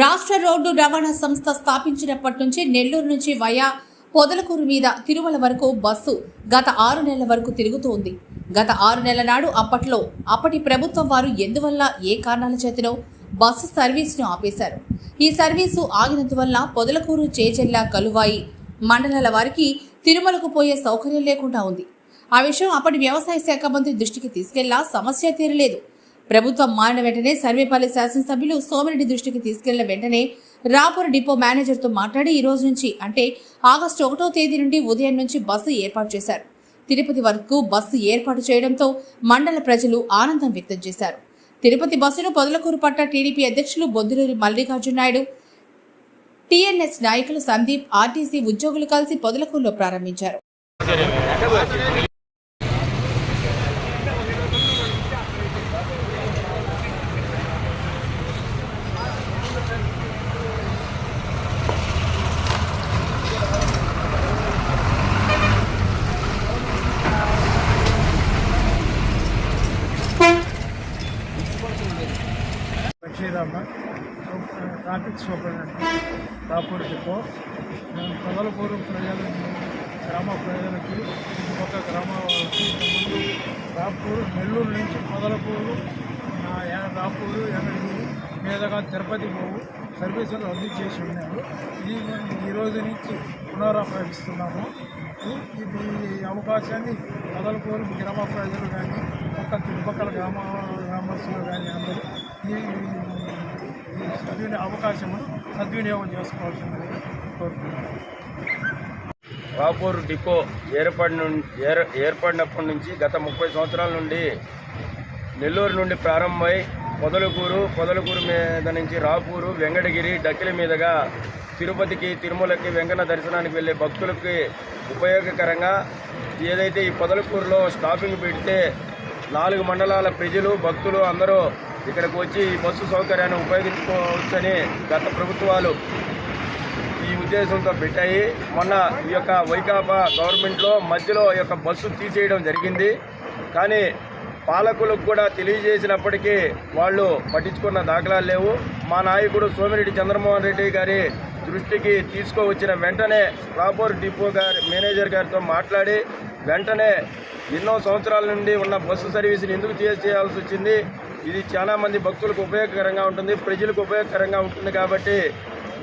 రాష్ట్ర రోడ్డు రవాణా సంస్థ స్థాపించినప్పటి నుంచి నెల్లూరు నుంచి వయా పొదలకూరు మీద తిరుమల వరకు బస్సు గత ఆరు నెలల వరకు తిరుగుతూ ఉంది. గత ఆరు నెలల నాడు అప్పట్లో అప్పటి ప్రభుత్వం వారు ఎందువల్ల ఏ కారణాల చేతిలో బస్సు సర్వీస్ను ఆపేశారు. ఈ సర్వీసు ఆగినందువల్ల పొదలకూరు చేజెల్ల కలువాయి మండలాల వారికి తిరుమలకు పోయే సౌకర్యం లేకుండా ఉంది. ఆ విషయం అప్పటి వ్యవసాయ శాఖ మంత్రి దృష్టికి తీసుకెళ్ళా సమస్య తీరలేదు. ప్రభుత్వం మారిన వెంటనే సర్వేపల్లి శాసనసభ్యులు సోమిరెడ్డి దృష్టికి తీసుకెళ్ళిన వెంటనే రాపూర్ డిపో మేనేజర్తో మాట్లాడి ఈ రోజు నుంచి అంటే ఆగస్టు ఒకటో తేదీ నుండి ఉదయం నుంచి బస్సు ఏర్పాటు చేశారు. తిరుపతి వరకు బస్సు ఏర్పాటు చేయడంతో మండల ప్రజలు ఆనందం వ్యక్తం చేశారు. తిరుపతి బస్సును పొదలకూరు పట్ట టీడీపీ అధ్యక్షులు బొద్దులూరి మల్లికార్జున నాయుడు టీఎన్ఎస్ నాయకులు సందీప్ ఆర్టీసీ ఉద్యోగులు కలిసి పొదలకూరులో ప్రారంభించారు. Basheeramma traffic superintendent Rapur depot మేము పొదలపూరు ప్రజలు గ్రామ ప్రజలకి ఒక గ్రామ వాళ్ళకి నెల్లూరు నుంచి పొదలపూరు రాపూరు ఎక్కడికి మీదుగా తిరుపతి పోవు. సర్వీసులు అందించేసి చేసి ఉన్నారు. ఇది మేము ఈ రోజు నుంచి పునరారంభిస్తున్నాము ఈ- ఇది అవకాశాన్ని పొదలపూరు గ్రామ ప్రజలు కానీ ఒక చుట్టుపక్కల గ్రామ గ్రామస్తులు కానీ అందరూ ఈ సద్విని అవకాశమును సద్వినియోగం చేసుకోవాల్సిందని కోరుతున్నాను రాపూర్ డిపో ఏర్పడి నుండి ఏర్ ఏర్పడినప్పటి నుంచి గత ముప్పై సంవత్సరాల నుండి నెల్లూరు నుండి ప్రారంభమై పొదలకూరు పొదలకూరు మీద నుంచి రాపూరు వెంకటగిరి డక్కిల మీదుగా తిరుపతికి తిరుమలకి వెంకన్న దర్శనానికి వెళ్ళే భక్తులకి ఉపయోగకరంగా ఏదైతే ఈ పొదలకూరులో స్టాపింగ్ పెడితే నాలుగు మండలాల ప్రజలు భక్తులు అందరూ ఇక్కడికి వచ్చి ఈ బస్సు సౌకర్యాన్ని ఉపయోగించుకోవచ్చని గత ప్రభుత్వాలు ఈ ఉద్దేశంతో పెట్టాయి. మొన్న ఈ యొక్క వైకాపా గవర్నమెంట్లో మధ్యలో ఈ యొక్క బస్సు తీసేయడం జరిగింది. కానీ పాలకులకు కూడా తెలియజేసినప్పటికీ వాళ్ళు పట్టించుకున్న దాఖలాలు లేవు. మా నాయకుడు సోమిరెడ్డి చంద్రమోహన్ రెడ్డి గారి దృష్టికి తీసుకువచ్చిన వెంటనే రాపూర్ డిపో గారి మేనేజర్ గారితో మాట్లాడి వెంటనే ఎన్నో సంవత్సరాల నుండి ఉన్న బస్సు సర్వీస్ని ఎందుకు చేయాల్సి వచ్చింది? ఇది చాలా మంది భక్తులకు ఉపయోగకరంగా ఉంటుంది ప్రజలకు ఉపయోగకరంగా ఉంటుంది కాబట్టి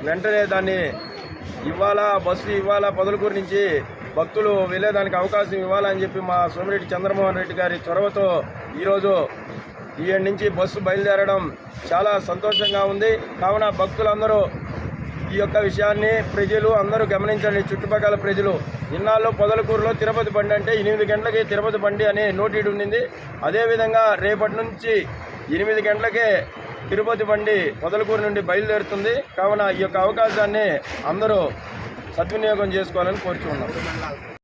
వెంటనే దాన్ని ఇవ్వాలా బస్సు ఇవ్వాలా పొదలకూరు నుంచి భక్తులు వెళ్ళేదానికి అవకాశం ఇవ్వాలని చెప్పి మా సోమిరెడ్డి చంద్రమోహన్ రెడ్డి గారి చొరవతో ఈరోజు ఈ నుంచి బస్సు బయలుదేరడం చాలా సంతోషంగా ఉంది. కావున భక్తులందరూ ఈ యొక్క విషయాన్ని ప్రజలు అందరూ గమనించండి. చుట్టుపక్కల ప్రజలు ఇన్నాళ్ళు పొదలకూరులో తిరుపతి బండి అంటే ఎనిమిది గంటలకి తిరుపతి బండి అనే నోటీడు ఉండింది. అదేవిధంగా రేపటి నుంచి ఎనిమిది గంటలకే తిరుపతి బండి పొదలకూరు నుండి బయలుదేరుతుంది. కావున ఈ యొక్క అవకాశాన్ని అందరూ సద్వినియోగం చేసుకోవాలని కోరుచున్నాం.